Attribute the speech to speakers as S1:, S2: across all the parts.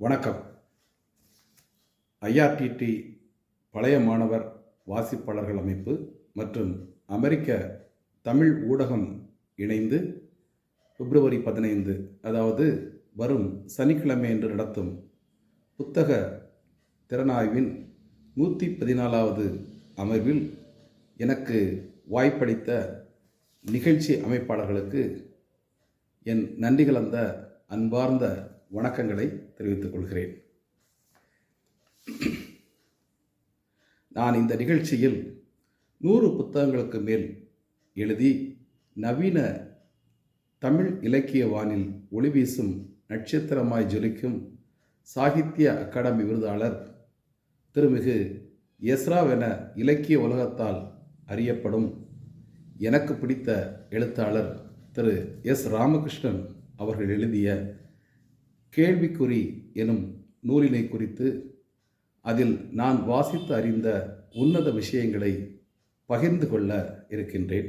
S1: வணக்கம். ஐஆர்டிடி பழைய மாணவர் வாசிப்பாளர்கள் அமைப்பு மற்றும் அமெரிக்க தமிழ் ஊடகம் இணைந்து பிப்ரவரி பதினைந்து அதாவது வரும் சனிக்கிழமை என்று நடத்தும் புத்தக திறனாய்வின் நூற்றி பதினாலாவது அமர்வில் எனக்கு வாய்ப்பளித்த நிகழ்ச்சி அமைப்பாளர்களுக்கு என் நன்றி கலந்த அன்பார்ந்த வணக்கங்களை தெரிவித்துக் கொள்கிறேன். நான் இந்த நிகழ்ச்சியில் நூறு புத்தகங்களுக்கு மேல் எழுதி நவீன தமிழ் இலக்கிய வானில் ஒளி வீசும் நட்சத்திரமாய் ஜொலிக்கும் சாகித்ய அகாடமி விருதாளர் திருமிகு எஸ்ராவென இலக்கிய உலகத்தால் அறியப்படும் எனக்கு பிடித்த எழுத்தாளர் திரு எஸ் ராமகிருஷ்ணன் அவர்கள் எழுதிய கேள்விக்குறி எனும் நூலினை குறித்து அதில் நான் வாசித்து அறிந்த உன்னத விஷயங்களை பகிர்ந்து கொள்ள இருக்கின்றேன்.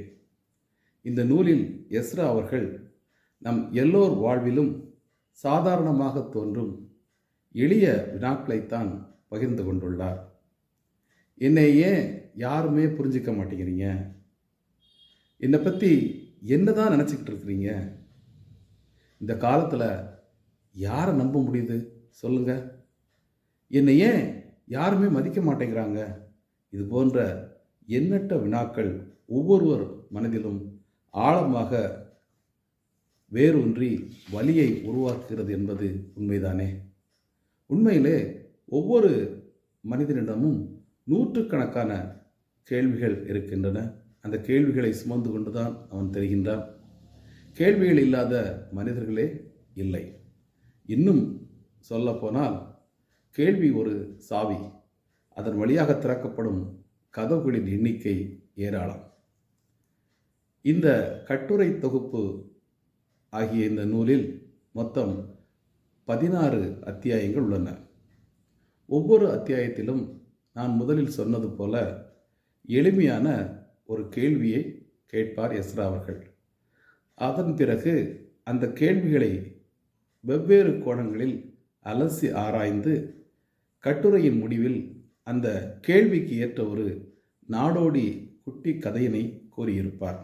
S1: இந்த நூலில் எஸ்ரா அவர்கள் நம் எல்லோர் வாழ்விலும் சாதாரணமாக தோன்றும் எளிய வினாக்களைத்தான் பகிர்ந்து கொண்டுள்ளார். என்னை ஏன் யாருமே புரிஞ்சிக்க மாட்டேங்கிறீங்க? என்னை பற்றி என்ன தான் நினச்சிக்கிட்டு இருக்கிறீங்க? இந்த காலத்தில் யாரை நம்ப முடியுது? சொல்லுங்க. என்னை ஏன் யாருமே மதிக்க மாட்டேங்கிறாங்க? இது போன்ற எண்ணற்ற வினாக்கள் ஒவ்வொருவர் மனதிலும் ஆழமாக வேரூன்றி வலியை உருவாக்குகிறது என்பது உண்மைதானே? உண்மையிலே ஒவ்வொரு மனிதனிடமும் நூற்றுக்கணக்கான கேள்விகள் இருக்கின்றன. அந்த கேள்விகளை சுமந்து கொண்டுதான் அவன் தெரிகின்றான். கேள்விகள் இல்லாத மனிதர்களே இல்லை. இன்னும் சொல்லப்போனால் கேள்வி ஒரு சாவி. அதன் வழியாக திறக்கப்படும் கதவுகளின் எண்ணிக்கை ஏராளம். இந்த கட்டுரை தொகுப்பு ஆகிய இந்த நூலில் மொத்தம் பதினாறு அத்தியாயங்கள் உள்ளன. ஒவ்வொரு அத்தியாயத்திலும் நான் முதலில் சொன்னது போல எளிமையான ஒரு கேள்வியை கேட்பார் எஸ்ரா அவர்கள். அதன் பிறகு அந்த கேள்விகளை வெவ்வேறு கோணங்களில் அலசி ஆராய்ந்து கட்டுரையின் முடிவில் அந்த கேள்விக்கு ஏற்ற ஒரு நாடோடி குட்டி கதையினை கூறியிருப்பார்.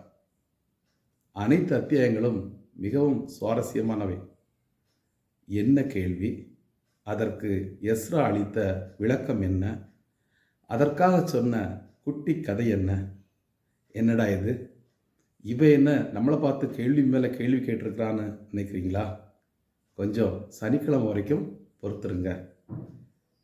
S1: அனைத்து அத்தியாயங்களும் மிகவும் சுவாரஸ்யமானவை. என்ன கேள்வி? அதற்கு எஸ்ரா அளித்த விளக்கம் என்ன? அதற்காக சொன்ன குட்டி கதை என்ன? என்னடா இது? இவ என்ன நம்மளை பார்த்து கேள்வி மேலே கேள்வி கேட்டிருக்கிறான்னு நினைக்கிறீங்களா? கொஞ்சம் சனிக்கிழமை வரைக்கும் பொறுத்துருங்க.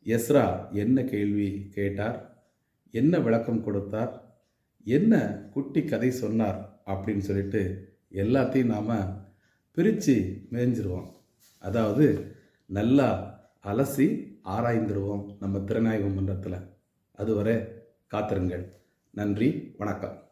S1: எஸ்ரா என்ன கேள்வி கேட்டார்? என்ன விளக்கம் கொடுத்தார்? என்ன குட்டி கதை சொன்னார்? அப்படின்னு சொல்லிட்டு எல்லாத்தையும் நாம் பிரித்து மேய்ஞ்சிருவோம் அதாவது நல்லா அலசி ஆராய்ந்துருவோம் நம்ம திறனாய்வு மன்றத்தில். அதுவரை காத்திருங்கள். நன்றி வணக்கம்.